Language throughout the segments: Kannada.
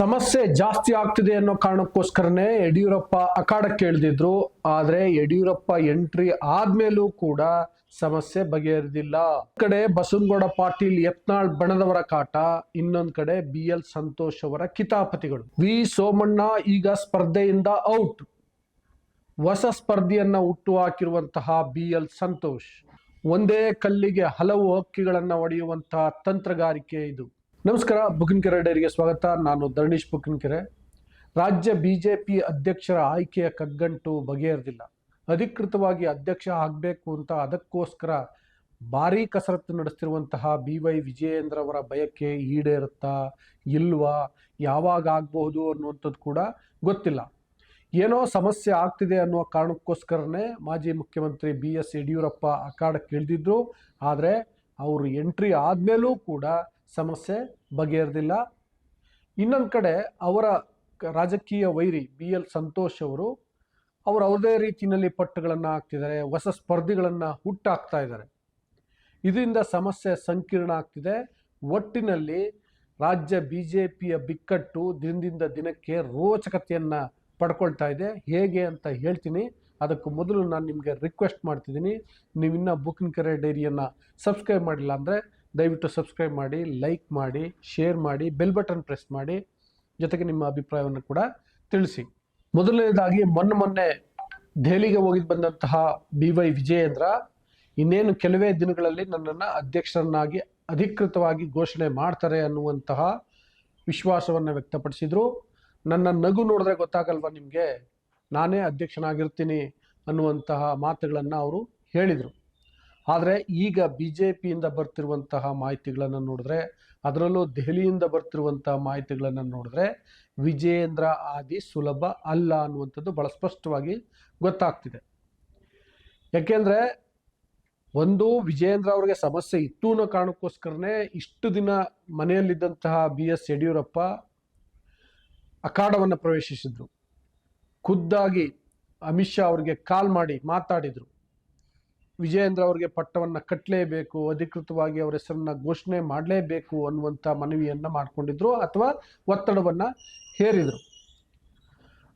ಸಮಸ್ಯೆ ಜಾಸ್ತಿ ಆಗ್ತಿದೆ ಅನ್ನೋ ಕಾರಣಕ್ಕೋಸ್ಕರನೇ ಯಡಿಯೂರಪ್ಪ ಅಖಾಡಕ್ಕೆ ಇಳಿದಿದ್ರು. ಆದ್ರೆ ಯಡಿಯೂರಪ್ಪ ಎಂಟ್ರಿ ಆದ್ಮೇಲೂ ಕೂಡ ಸಮಸ್ಯೆ ಬಗೆಹರಿದಿಲ್ಲ. ಕಡೆ ಬಸವನಗೌಡ ಪಾಟೀಲ್ ಯತ್ನಾಳ್ ಬಣದವರ ಕಾಟ, ಇನ್ನೊಂದ್ ಕಡೆ ಬಿ ಎಲ್ ಸಂತೋಷ್ ಅವರ ಕಿತಾಪತಿಗಳು. ವಿ ಸೋಮಣ್ಣ ಈಗ ಸ್ಪರ್ಧೆಯಿಂದ ಔಟ್. ಹೊಸ ಸ್ಪರ್ಧೆಯನ್ನ ಹುಟ್ಟು ಹಾಕಿರುವಂತಹ ಬಿ ಎಲ್ ಸಂತೋಷ್. ಒಂದೇ ಕಲ್ಲಿಗೆ ಹಲವು ಹಕ್ಕಿಗಳನ್ನ ಒಡೆಯುವಂತಹ ತಂತ್ರಗಾರಿಕೆ ಇದು. ನಮಸ್ಕಾರ, ಬುಕಿನ್ಕೆರೆ ಡೈರಿಗೆ ಸ್ವಾಗತ. ನಾನು ಧರಣೀಶ್ ಬುಕಿನ್ಕೆರೆ. ರಾಜ್ಯ ಬಿಜೆಪಿ ಅಧ್ಯಕ್ಷರ ಆಯ್ಕೆಯ ಕಗ್ಗಂಟು ಬಗೆಹರಿದಿಲ್ಲ. ಅಧಿಕೃತವಾಗಿ ಅಧ್ಯಕ್ಷ ಆಗಬೇಕು ಅಂತ ಅದಕ್ಕೋಸ್ಕರ ಭಾರೀ ಕಸರತ್ತು ನಡೆಸ್ತಿರುವಂತಹ ಬಿ ವೈ ವಿಜಯೇಂದ್ರ ಅವರ ಬಯಕೆ ಈಡೇರುತ್ತಾ ಇಲ್ವಾ, ಯಾವಾಗ ಆಗಬಹುದು ಅನ್ನುವಂಥದ್ದು ಕೂಡ ಗೊತ್ತಿಲ್ಲ. ಏನೋ ಸಮಸ್ಯೆ ಆಗ್ತಿದೆ ಅನ್ನುವ ಕಾರಣಕ್ಕೋಸ್ಕರನೇ ಮಾಜಿ ಮುಖ್ಯಮಂತ್ರಿ ಬಿ ಎಸ್ ಯಡಿಯೂರಪ್ಪ ಅಖಾಡಕ್ಕೆ ಇಳಿದಿದ್ರು. ಆದರೆ ಅವರು ಎಂಟ್ರಿ ಆದಮೇಲೂ ಕೂಡ ಸಮಸ್ಯೆ ಬಗೆಹರಿದಿಲ್ಲ. ಇನ್ನೊಂದು ಕಡೆ ಅವರ ರಾಜಕೀಯ ವೈರಿ ಬಿ ಎಲ್ ಸಂತೋಷ್ ಅವರು ಅವರು ಅವ್ರದೇ ರೀತಿಯಲ್ಲಿ ಪಟ್ಟುಗಳನ್ನು ಹಾಕ್ತಿದ್ದಾರೆ, ಹೊಸ ಸ್ಪರ್ಧಿಗಳನ್ನು ಹುಟ್ಟಾಕ್ತಾ ಇದ್ದಾರೆ. ಇದರಿಂದ ಸಮಸ್ಯೆ ಸಂಕೀರ್ಣ ಆಗ್ತಿದೆ. ಒಟ್ಟಿನಲ್ಲಿ ರಾಜ್ಯ ಬಿ ಜೆ ಪಿಯ ಬಿಕ್ಕಟ್ಟು ದಿನದಿಂದ ದಿನಕ್ಕೆ ರೋಚಕತೆಯನ್ನು ಪಡ್ಕೊಳ್ತಾ ಇದೆ. ಹೇಗೆ ಅಂತ ಹೇಳ್ತೀನಿ. ಅದಕ್ಕೂ ಮೊದಲು ನಾನು ನಿಮಗೆ ರಿಕ್ವೆಸ್ಟ್ ಮಾಡ್ತಿದ್ದೀನಿ. ನೀವು ಇನ್ನೂ ಬುಕ್ಕಿನ ಕೆರೆ ಡೈರಿಯನ್ನು ಸಬ್ಸ್ಕ್ರೈಬ್ ಮಾಡಿಲ್ಲ ಅಂದರೆ ದಯವಿಟ್ಟು ಸಬ್ಸ್ಕ್ರೈಬ್ ಮಾಡಿ, ಲೈಕ್ ಮಾಡಿ, ಶೇರ್ ಮಾಡಿ, ಬೆಲ್ ಬಟನ್ ಪ್ರೆಸ್ ಮಾಡಿ. ಜೊತೆಗೆ ನಿಮ್ಮ ಅಭಿಪ್ರಾಯವನ್ನು ಕೂಡ ತಿಳಿಸಿ. ಮೊದಲನೇದಾಗಿ ಮೊನ್ನೆ ಮೊನ್ನೆ ದೆಹಲಿಗೆ ಹೋಗಿ ಬಂದಂತಹ ಬಿ ವೈ ವಿಜಯೇಂದ್ರ ಇನ್ನೇನು ಕೆಲವೇ ದಿನಗಳಲ್ಲಿ ನನ್ನನ್ನು ಅಧ್ಯಕ್ಷರನ್ನಾಗಿ ಅಧಿಕೃತವಾಗಿ ಘೋಷಣೆ ಮಾಡ್ತಾರೆ ಅನ್ನುವಂತಹ ವಿಶ್ವಾಸವನ್ನು ವ್ಯಕ್ತಪಡಿಸಿದರು. ನನ್ನ ನಗು ನೋಡಿದ್ರೆ ಗೊತ್ತಾಗಲ್ವಾ ನಿಮಗೆ? ನಾನೇ ಅಧ್ಯಕ್ಷನಾಗಿರ್ತೀನಿ ಅನ್ನುವಂತಹ ಮಾತುಗಳನ್ನು ಅವರು ಹೇಳಿದರು. ಆದರೆ ಈಗ ಬಿ ಜೆ ಪಿಯಿಂದ ಬರ್ತಿರುವಂತಹ ಮಾಹಿತಿಗಳನ್ನು ನೋಡಿದ್ರೆ, ಅದರಲ್ಲೂ ದೆಹಲಿಯಿಂದ ಬರ್ತಿರುವಂತಹ ಮಾಹಿತಿಗಳನ್ನು ನೋಡಿದ್ರೆ ವಿಜಯೇಂದ್ರ ಆದಿ ಸುಲಭ ಅಲ್ಲ ಅನ್ನುವಂಥದ್ದು ಬಹಳ ಸ್ಪಷ್ಟವಾಗಿ ಗೊತ್ತಾಗ್ತಿದೆ. ಯಾಕೆಂದರೆ ಒಂದು ವಿಜಯೇಂದ್ರ ಅವರಿಗೆ ಸಮಸ್ಯೆ ಇತ್ತು ಅನ್ನೋ ಕಾರಣಕ್ಕೋಸ್ಕರನೇ ಇಷ್ಟು ದಿನ ಮನೆಯಲ್ಲಿದ್ದಂತಹ ಬಿ ಎಸ್ ಯಡಿಯೂರಪ್ಪ ಅಖಾಡವನ್ನು ಪ್ರವೇಶಿಸಿದ್ರು. ಖುದ್ದಾಗಿ ಅಮಿತ್ ಶಾ ಅವರಿಗೆ ಕಾಲ್ ಮಾಡಿ ಮಾತಾಡಿದರು. ವಿಜಯೇಂದ್ರ ಅವರಿಗೆ ಪಟ್ಟವನ್ನು ಕಟ್ಟಲೇಬೇಕು ಅಧಿಕೃತವಾಗಿ ಅವರ ಹೆಸರನ್ನ ಘೋಷಣೆ ಮಾಡಲೇಬೇಕು ಅನ್ನುವಂಥ ಮನವಿಯನ್ನು ಮಾಡಿಕೊಂಡಿದ್ರು ಅಥವಾ ಒತ್ತಡವನ್ನು ಹೇರಿದರು.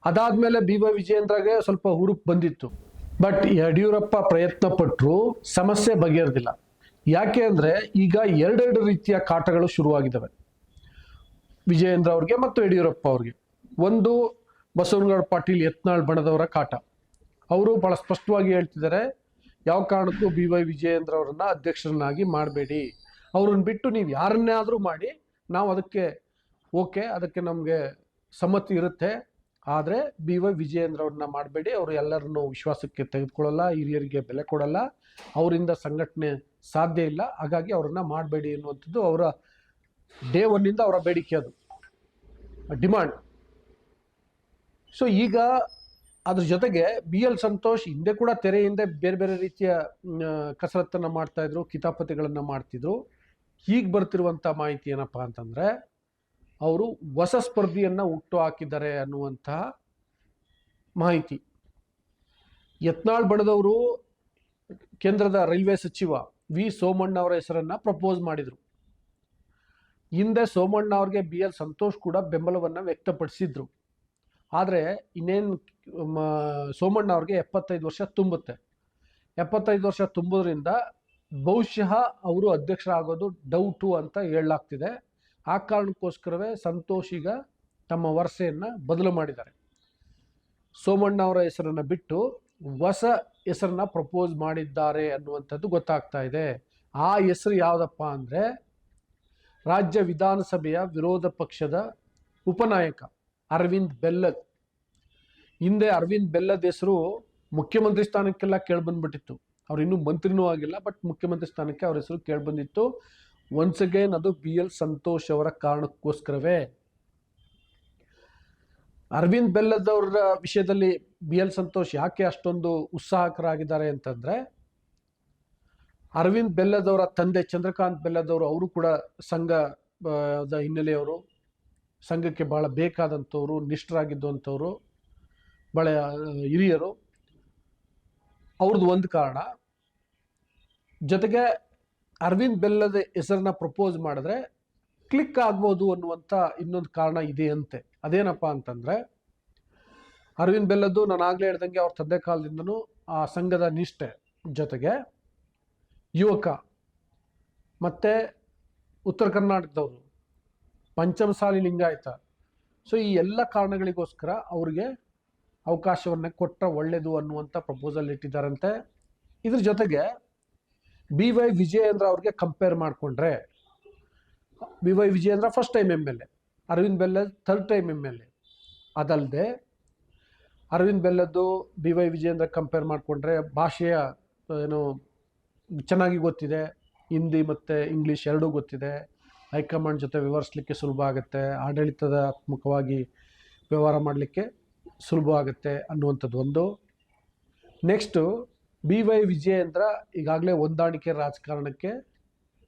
ಅದಾದಮೇಲೆ ಬಿ ವೈ ವಿಜಯೇಂದ್ರಗೆ ಸ್ವಲ್ಪ ಹುರುಪು ಬಂದಿತ್ತು. ಬಟ್ ಯಡಿಯೂರಪ್ಪ ಪ್ರಯತ್ನ ಪಟ್ಟರು ಸಮಸ್ಯೆ ಬಗೆಹರಿದಿಲ್ಲ. ಯಾಕೆ ಅಂದರೆ ಈಗ ಎರಡೆರಡು ರೀತಿಯ ಕಾಟಗಳು ಶುರುವಾಗಿದ್ದಾವೆ ವಿಜಯೇಂದ್ರ ಅವ್ರಿಗೆ ಮತ್ತು ಯಡಿಯೂರಪ್ಪ ಅವ್ರಿಗೆ. ಒಂದು ಬಸವನಗೌಡ ಪಾಟೀಲ್ ಯತ್ನಾಳ್ ಬಣದವರ ಕಾಟ. ಅವರು ಬಹಳ ಸ್ಪಷ್ಟವಾಗಿ ಹೇಳ್ತಿದ್ದಾರೆ ಯಾವ ಕಾರಣಕ್ಕೂ ಬಿ ವೈ ವಿಜಯೇಂದ್ರ ಅವರನ್ನ ಅಧ್ಯಕ್ಷರನ್ನಾಗಿ ಮಾಡಬೇಡಿ. ಅವ್ರನ್ನ ಬಿಟ್ಟು ನೀವು ಯಾರನ್ನೇ ಆದರೂ ಮಾಡಿ ನಾವು ಅದಕ್ಕೆ ಓಕೆ, ಅದಕ್ಕೆ ನಮಗೆ ಸಮ್ಮತಿ ಇರುತ್ತೆ. ಆದರೆ ಬಿ ವೈ ವಿಜಯೇಂದ್ರ ಅವ್ರನ್ನ ಮಾಡಬೇಡಿ. ಅವರು ಎಲ್ಲರನ್ನು ವಿಶ್ವಾಸಕ್ಕೆ ತೆಗೆದುಕೊಳ್ಳಲ್ಲ, ಹಿರಿಯರಿಗೆ ಬೆಲೆ ಕೊಡಲ್ಲ. ಅವರಿಂದ ಸಂಘಟನೆ ಸಾಧ್ಯ ಇಲ್ಲ. ಹಾಗಾಗಿ ಅವರನ್ನು ಮಾಡಬೇಡಿ ಅನ್ನುವಂಥದ್ದು ಅವರ ಡೇ ಒನ್ನಿಂದ ಅವರ ಬೇಡಿಕೆ ಅದು. ಡಿಮಾಂಡ್. ಸೊ ಈಗ ಅದ್ರ ಜೊತೆಗೆ ಬಿ ಎಲ್ ಸಂತೋಷ್ ಹಿಂದೆ ಕೂಡ ತೆರೆ ಹಿಂದೆ ಬೇರೆ ಬೇರೆ ರೀತಿಯ ಕಸರತ್ತನ್ನು ಮಾಡ್ತಾ ಇದ್ರು, ಕಿತಾಪತಿಗಳನ್ನು ಮಾಡ್ತಿದ್ರು. ಈಗ ಬರ್ತಿರುವಂಥ ಮಾಹಿತಿ ಏನಪ್ಪ ಅಂತಂದ್ರೆ, ಅವರು ಹೊಸ ಸ್ಪರ್ಧಿಯನ್ನ ಹುಟ್ಟು ಹಾಕಿದ್ದಾರೆ ಅನ್ನುವಂತಹ ಮಾಹಿತಿ. ಯತ್ನಾಳ್ ಬಡದವರು ಕೇಂದ್ರದ ರೈಲ್ವೆ ಸಚಿವ ವಿ ಸೋಮಣ್ಣ ಅವರ ಹೆಸರನ್ನ ಪ್ರಪೋಸ್ ಮಾಡಿದ್ರು. ಹಿಂದೆ ಸೋಮಣ್ಣ ಅವ್ರಿಗೆ ಬಿ ಎಲ್ ಸಂತೋಷ್ ಕೂಡ ಬೆಂಬಲವನ್ನು ವ್ಯಕ್ತಪಡಿಸಿದ್ರು. ಆದರೆ ಇನ್ನೇನು ಸೋಮಣ್ಣ ಅವ್ರಿಗೆ ಎಪ್ಪತ್ತೈದು ವರ್ಷ ತುಂಬುತ್ತೆ. ಎಪ್ಪತ್ತೈದು ವರ್ಷ ತುಂಬೋದ್ರಿಂದ ಬಹುಶಃ ಅವರು ಅಧ್ಯಕ್ಷರಾಗೋದು ಡೌಟು ಅಂತ ಹೇಳಲಾಗ್ತಿದೆ. ಆ ಕಾರಣಕ್ಕೋಸ್ಕರವೇ ಸಂತೋಷ್ ಈಗ ತಮ್ಮ ವರಸೆಯನ್ನು ಬದಲು ಮಾಡಿದ್ದಾರೆ. ಸೋಮಣ್ಣ ಅವರ ಹೆಸರನ್ನು ಬಿಟ್ಟು ಹೊಸ ಹೆಸರನ್ನ ಪ್ರಪೋಸ್ ಮಾಡಿದ್ದಾರೆ ಅನ್ನುವಂಥದ್ದು ಗೊತ್ತಾಗ್ತಾ ಇದೆ. ಆ ಹೆಸರು ಯಾವುದಪ್ಪ ಅಂದರೆ ರಾಜ್ಯ ವಿಧಾನಸಭೆಯ ವಿರೋಧ ಪಕ್ಷದ ಉಪನಾಯಕ ಅರವಿಂದ್ ಬೆಲ್ಲದ್. ಹಿಂದೆ ಅರವಿಂದ್ ಬೆಲ್ಲದ ಹೆಸರು ಮುಖ್ಯಮಂತ್ರಿ ಸ್ಥಾನಕ್ಕೆಲ್ಲ ಕೇಳ್ಬಂದ್ಬಿಟ್ಟಿತ್ತು. ಅವ್ರು ಇನ್ನೂ ಮಂತ್ರಿನೂ ಆಗಿಲ್ಲ ಬಟ್ ಮುಖ್ಯಮಂತ್ರಿ ಸ್ಥಾನಕ್ಕೆ ಅವ್ರ ಹೆಸರು ಕೇಳ್ಬಂದಿತ್ತು. ಒನ್ಸ್ ಅಗೇನ್ ಅದು ಬಿ ಎಲ್ ಸಂತೋಷ್ ಅವರ ಕಾರಣಕ್ಕೋಸ್ಕರವೇ. ಅರವಿಂದ್ ಬೆಲ್ಲದ್ ಅವರ ವಿಷಯದಲ್ಲಿ ಬಿ ಎಲ್ ಸಂತೋಷ್ ಯಾಕೆ ಅಷ್ಟೊಂದು ಉತ್ಸಾಹಕರಾಗಿದ್ದಾರೆ ಅಂತಂದ್ರೆ, ಅರವಿಂದ್ ಬೆಲ್ಲದವರ ತಂದೆ ಚಂದ್ರಕಾಂತ್ ಬೆಲ್ಲದ್ ಅವರು ಅವರು ಕೂಡ ಸಂಘದ ಹಿನ್ನೆಲೆಯವರು, ಸಂಘಕ್ಕೆ ಬಹಳ ಬೇಕಾದಂಥವ್ರು ನಿಷ್ಠರಾಗಿದ್ದಂಥವ್ರು ಬಹಳ ಆ, ಹಿರಿಯರು ಅವ್ರದ್ದು ಒಂದು ಕಾರಣ. ಜೊತೆಗೆ ಅರವಿಂದ್ ಬೆಲ್ಲದ ಹೆಸರನ್ನ ಪ್ರಪೋಸ್ ಮಾಡಿದ್ರೆ ಕ್ಲಿಕ್ ಆಗ್ಬೋದು ಅನ್ನುವಂಥ ಇನ್ನೊಂದು ಕಾರಣ ಇದೆ ಅಂತೆ. ಅದೇನಪ್ಪ ಅಂತಂದರೆ ಅರವಿಂದ್ ಬೆಲ್ಲದ್ದು ನಾನು ಆಗಲೇ ಹೇಳ್ದಂಗೆ ಅವ್ರ ತಂದೆ ಕಾಲದಿಂದನೂ ಆ ಸಂಘದ ನಿಷ್ಠೆ. ಜೊತೆಗೆ ಯುವಕ ಮತ್ತು ಉತ್ತರ ಕರ್ನಾಟಕದವರು ಪಂಚಮಸಾಲಿ ಲಿಂಗಾಯತ. ಸೊ ಈ ಎಲ್ಲ ಕಾರಣಗಳಿಗೋಸ್ಕರ ಅವ್ರಿಗೆ ಅವಕಾಶವನ್ನು ಕೊಟ್ಟರೆ ಒಳ್ಳೆಯದು ಅನ್ನುವಂಥ ಪ್ರಪೋಸಲ್ ಇಟ್ಟಿದ್ದಾರಂತೆ. ಇದ್ರ ಜೊತೆಗೆ ಬಿ ವೈ ವಿಜಯೇಂದ್ರ ಅವ್ರಿಗೆ ಕಂಪೇರ್ ಮಾಡಿಕೊಂಡ್ರೆ B Y Vijayendra first time M L A Aravind Bellad third time M L A ಅದಲ್ಲದೆ ಅರವಿಂದ್ ಬೆಲ್ಲದ್ದು ಬಿ ವೈ ವಿಜಯೇಂದ್ರ ಕಂಪೇರ್ ಮಾಡಿಕೊಂಡ್ರೆ ಭಾಷೆಯ ಏನು ಚೆನ್ನಾಗಿ ಗೊತ್ತಿದೆ, ಹಿಂದಿ ಮತ್ತು ಇಂಗ್ಲೀಷ್ ಎರಡೂ ಗೊತ್ತಿದೆ. ಹೈಕಮಾಂಡ್ ಜೊತೆ ವಿವರಿಸ್ಲಿಕ್ಕೆ ಸುಲಭ ಆಗುತ್ತೆ ಆಡಳಿತದಾತ್ಮಕವಾಗಿ ವ್ಯವಹಾರ ಮಾಡಲಿಕ್ಕೆ ಸುಲಭ ಆಗುತ್ತೆ ಅನ್ನುವಂಥದ್ದು ಒಂದು. ನೆಕ್ಸ್ಟು ಬಿ ವೈ ವಿಜಯೇಂದ್ರ ಈಗಾಗಲೇ ಹೊಂದಾಣಿಕೆ ರಾಜಕಾರಣಕ್ಕೆ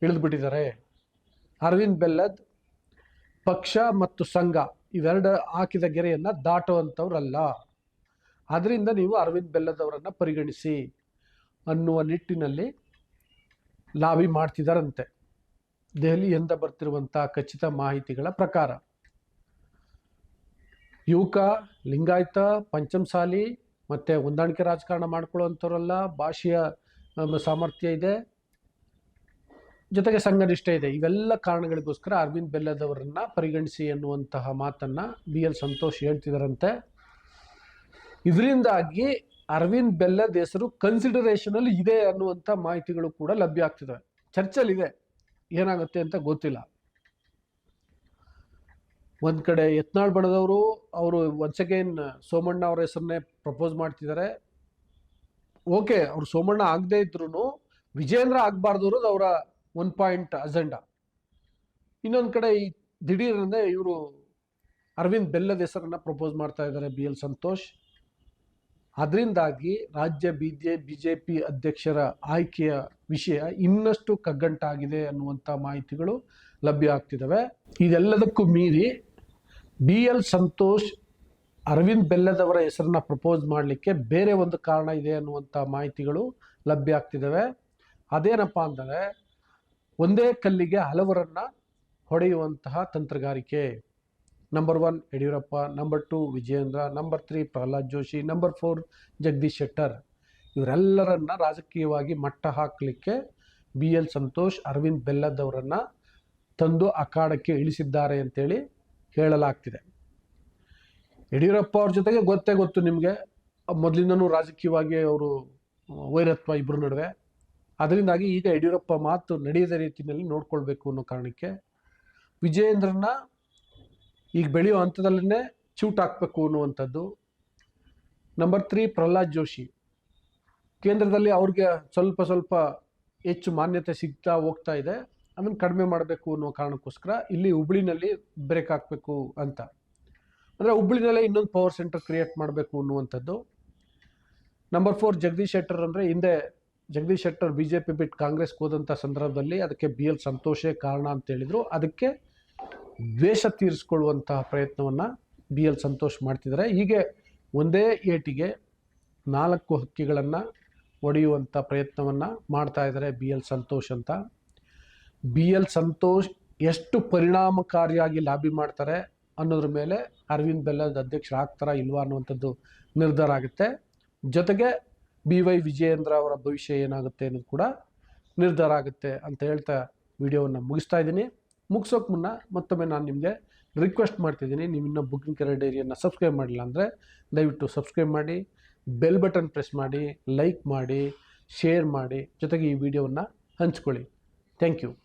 ಇಳಿದುಬಿಟ್ಟಿದ್ದಾರೆ. ಅರವಿಂದ್ ಬೆಲ್ಲದ್, ಪಕ್ಷ ಮತ್ತು ಸಂಘ ಇವೆರಡು ಹಾಕಿದ ಗೆರೆಯನ್ನು ದಾಟುವಂಥವ್ರಲ್ಲ. ಅದರಿಂದ ನೀವು ಅರವಿಂದ್ ಬೆಲ್ಲದವರನ್ನು ಪರಿಗಣಿಸಿ ಅನ್ನುವ ನಿಟ್ಟಿನಲ್ಲಿ ಲಾಬಿ ಮಾಡ್ತಿದ್ದಾರಂತೆ ದೆಹಲಿಯಿಂದ ಬರ್ತಿರುವಂಥ ಖಚಿತ ಮಾಹಿತಿಗಳ ಪ್ರಕಾರ. ಯುವಕ, ಲಿಂಗಾಯತ, ಪಂಚಮಸಾಲಿ ಮತ್ತು ಹೊಂದಾಣಿಕೆ ರಾಜಕಾರಣ ಮಾಡ್ಕೊಳ್ಳೋಂಥವರೆಲ್ಲ ಭಾಷೆಯ ಸಾಮರ್ಥ್ಯ ಇದೆ. ಜೊತೆಗೆ ಸಂಘನಿಷ್ಠೆ ಇದೆ. ಇವೆಲ್ಲ ಕಾರಣಗಳಿಗೋಸ್ಕರ ಅರವಿಂದ್ ಬೆಲ್ಲದವರನ್ನ ಪರಿಗಣಿಸಿ ಎನ್ನುವಂತಹ ಮಾತನ್ನು ಬಿ. ಎಲ್. ಸಂತೋಷ್ ಹೇಳ್ತಿದ್ದಾರಂತೆ ಇದರಿಂದಾಗಿ ಅರವಿಂದ್ ಬೆಲ್ಲದ ಹೆಸರು ಕನ್ಸಿಡರೇಷನಲ್ಲಿ ಇದೆ ಅನ್ನುವಂಥ ಮಾಹಿತಿಗಳು ಕೂಡ ಲಭ್ಯ ಆಗ್ತಿದ್ದಾವೆ ಚರ್ಚಲ್ಲಿದೆ ಏನಾಗುತ್ತೆ ಅಂತ ಗೊತ್ತಿಲ್ಲ. ಒಂದು ಕಡೆ ಯತ್ನಾಳ್ ಬಣದವರು ಅವರು ಒನ್ಸ್ ಅಗೇನ್ ಸೋಮಣ್ಣ ಅವರ ಹೆಸರನ್ನೇ ಪ್ರಪೋಸ್ ಮಾಡ್ತಿದ್ದಾರೆ ಓಕೆ ಅವ್ರು ಸೋಮಣ್ಣ ಆಗದೇ ಇದ್ರು ವಿಜೇಂದ್ರ ಆಗಬಾರ್ದು ಅನ್ನೋದು ಅವರ ಒನ್ ಪಾಯಿಂಟ್ ಅಜೆಂಡಾ ಇನ್ನೊಂದು ಕಡೆ ಈ ದಿಢೀರಂದ್ರೆ ಇವರು ಅರವಿಂದ್ ಬೆಲ್ಲದ ಹೆಸರನ್ನ ಪ್ರಪೋಸ್ ಮಾಡ್ತಾ ಇದ್ದಾರೆ ಬಿ ಎಲ್ ಸಂತೋಷ್. ಅದರಿಂದಾಗಿ ರಾಜ್ಯ B J B J P ಅಧ್ಯಕ್ಷರ ಆಯ್ಕೆಯ ವಿಷಯ ಇನ್ನಷ್ಟು ಕಗ್ಗಂಟಾಗಿದೆ ಅನ್ನುವಂಥ ಮಾಹಿತಿಗಳು ಲಭ್ಯ ಆಗ್ತಿದ್ದಾವೆ ಇದೆಲ್ಲದಕ್ಕೂ ಮೀರಿ ಬಿ ಎಲ್ ಸಂತೋಷ್ ಅರವಿಂದ್ ಬೆಲ್ಲದವರ ಹೆಸರನ್ನ ಪ್ರಪೋಸ್ ಮಾಡಲಿಕ್ಕೆ ಬೇರೆ ಒಂದು ಕಾರಣ ಇದೆ ಅನ್ನುವಂಥ ಮಾಹಿತಿಗಳು ಲಭ್ಯ ಆಗ್ತಿದ್ದಾವೆ ಅದೇನಪ್ಪ ಅಂದರೆ ಒಂದೇ ಕಲ್ಲಿಗೆ ಹಲವರನ್ನ ಹೊಡೆಯುವಂತಹ ತಂತ್ರಗಾರಿಕೆ. Number one Yediyurappa. Number two Vijayendra. Number three Prahlad Joshi. Number four Jagadish Shettar. ಇವರೆಲ್ಲರನ್ನ ರಾಜಕೀಯವಾಗಿ ಮಟ್ಟ ಹಾಕಲಿಕ್ಕೆ ಬಿ ಎಲ್ ಸಂತೋಷ್, ಅರವಿಂದ್ ಬೆಲ್ಲದವರನ್ನ ತಂದು ಅಖಾಡಕ್ಕೆ ಇಳಿಸಿದ್ದಾರೆ ಅಂತೇಳಿ ಹೇಳಲಾಗ್ತಿದೆ ಯಡಿಯೂರಪ್ಪ ಅವ್ರ ಜೊತೆಗೆ ಗೊತ್ತೇ ಗೊತ್ತು ನಿಮಗೆ. ಮೊದಲಿಂದನೂ ರಾಜಕೀಯವಾಗಿ ಅವರು ವೈರತ್ವ ಇಬ್ಬರ ನಡುವೆ. ಅದರಿಂದಾಗಿ ಈಗ ಯಡಿಯೂರಪ್ಪ ಮಾತು ನಡೆಯದ ರೀತಿಯಲ್ಲಿ ನೋಡ್ಕೊಳ್ಬೇಕು ಅನ್ನೋ ಕಾರಣಕ್ಕೆ ವಿಜಯೇಂದ್ರನ ಈಗ ಬೆಳೆಯೋ ಹಂತದಲ್ಲೇ ಚೂಟ್ ಹಾಕಬೇಕು ಅನ್ನುವಂಥದ್ದು. Number three Prahlad Joshi. ಕೇಂದ್ರದಲ್ಲಿ ಅವ್ರಿಗೆ ಸ್ವಲ್ಪ ಸ್ವಲ್ಪ ಹೆಚ್ಚು ಮಾನ್ಯತೆ ಸಿಗ್ತಾ ಹೋಗ್ತಾ ಇದೆ. ಅದನ್ನು ಕಡಿಮೆ ಮಾಡಬೇಕು ಅನ್ನೋ ಕಾರಣಕ್ಕೋಸ್ಕರ ಇಲ್ಲಿ ಹುಬ್ಳಿನಲ್ಲಿ ಬ್ರೇಕ್ ಹಾಕಬೇಕು ಅಂತ. ಅಂದರೆ ಹುಬ್ಳಿನಲ್ಲೇ ಇನ್ನೊಂದು ಪವರ್ ಸೆಂಟರ್ ಕ್ರಿಯೇಟ್ ಮಾಡಬೇಕು ಅನ್ನುವಂಥದ್ದು. ನಂಬರ್ ಫೋರ್ ಜಗದೀಶ್ ಶೆಟ್ಟರ್ ಅಂದರೆ ಹಿಂದೆ Jagadish Shettar B J P ಬಿಟ್ಟು ಕಾಂಗ್ರೆಸ್ಗೆ ಹೋದಂಥ ಸಂದರ್ಭದಲ್ಲಿ ಅದಕ್ಕೆ ಬಿ ಎಲ್ ಸಂತೋಷೇ ಕಾರಣ ಅಂತ ಹೇಳಿದರು. ಅದಕ್ಕೆ ದ್ವೇಷ ತೀರಿಸ್ಕೊಳ್ಳುವಂತಹ ಪ್ರಯತ್ನವನ್ನು ಬಿ ಎಲ್ ಸಂತೋಷ್ ಮಾಡ್ತಿದ್ದಾರೆ. ಹೀಗೆ ಒಂದೇ ಏಟಿಗೆ ನಾಲ್ಕು ಹಕ್ಕಿಗಳನ್ನು ಒಡೆಯುವಂಥ ಪ್ರಯತ್ನವನ್ನು ಮಾಡ್ತಾ ಇದ್ದಾರೆ ಬಿ ಎಲ್ ಸಂತೋಷ್ ಅಂತ. ಬಿ ಎಲ್ ಸಂತೋಷ್ ಎಷ್ಟು ಪರಿಣಾಮಕಾರಿಯಾಗಿ ಲಾಬಿ ಮಾಡ್ತಾರೆ ಅನ್ನೋದ್ರ ಮೇಲೆ ಅರವಿಂದ್ ಬೆಲ್ಲದ ಅಧ್ಯಕ್ಷರು ಆಗ್ತಾರಾ ಇಲ್ವಾ ಅನ್ನುವಂಥದ್ದು ನಿರ್ಧಾರ ಆಗುತ್ತೆ. ಜೊತೆಗೆ ಬಿ ವೈ ವಿಜಯೇಂದ್ರ ಅವರ ಭವಿಷ್ಯ ಏನಾಗುತ್ತೆ ಅನ್ನೋದು ಕೂಡ ನಿರ್ಧಾರ ಆಗುತ್ತೆ ಅಂತ ಹೇಳ್ತಾ ವಿಡಿಯೋವನ್ನು ಮುಗಿಸ್ತಾ ಇದ್ದೀನಿ. ಮುಗಿಸೋಕೆ ಮುನ್ನ ಮತ್ತೊಮ್ಮೆ ನಾನು ನಿಮಗೆ ರಿಕ್ವೆಸ್ಟ್ ಮಾಡ್ತಿದ್ದೀನಿ ನೀವು ಇನ್ನೂ ಬುಕಿಂಗ್ ಕೆರೆ ಡೈರಿಯನ್ನು ಸಬ್ಸ್ಕ್ರೈಬ್ ಮಾಡಿಲ್ಲ ಅಂದರೆ ದಯವಿಟ್ಟು ಸಬ್ಸ್ಕ್ರೈಬ್ ಮಾಡಿ ಬೆಲ್ ಬಟನ್ ಪ್ರೆಸ್ ಮಾಡಿ ಲೈಕ್ ಮಾಡಿ ಶೇರ್ ಮಾಡಿ, ಜೊತೆಗೆ ಈ ವಿಡಿಯೋವನ್ನು ಹಂಚ್ಕೊಳ್ಳಿ. Thank you.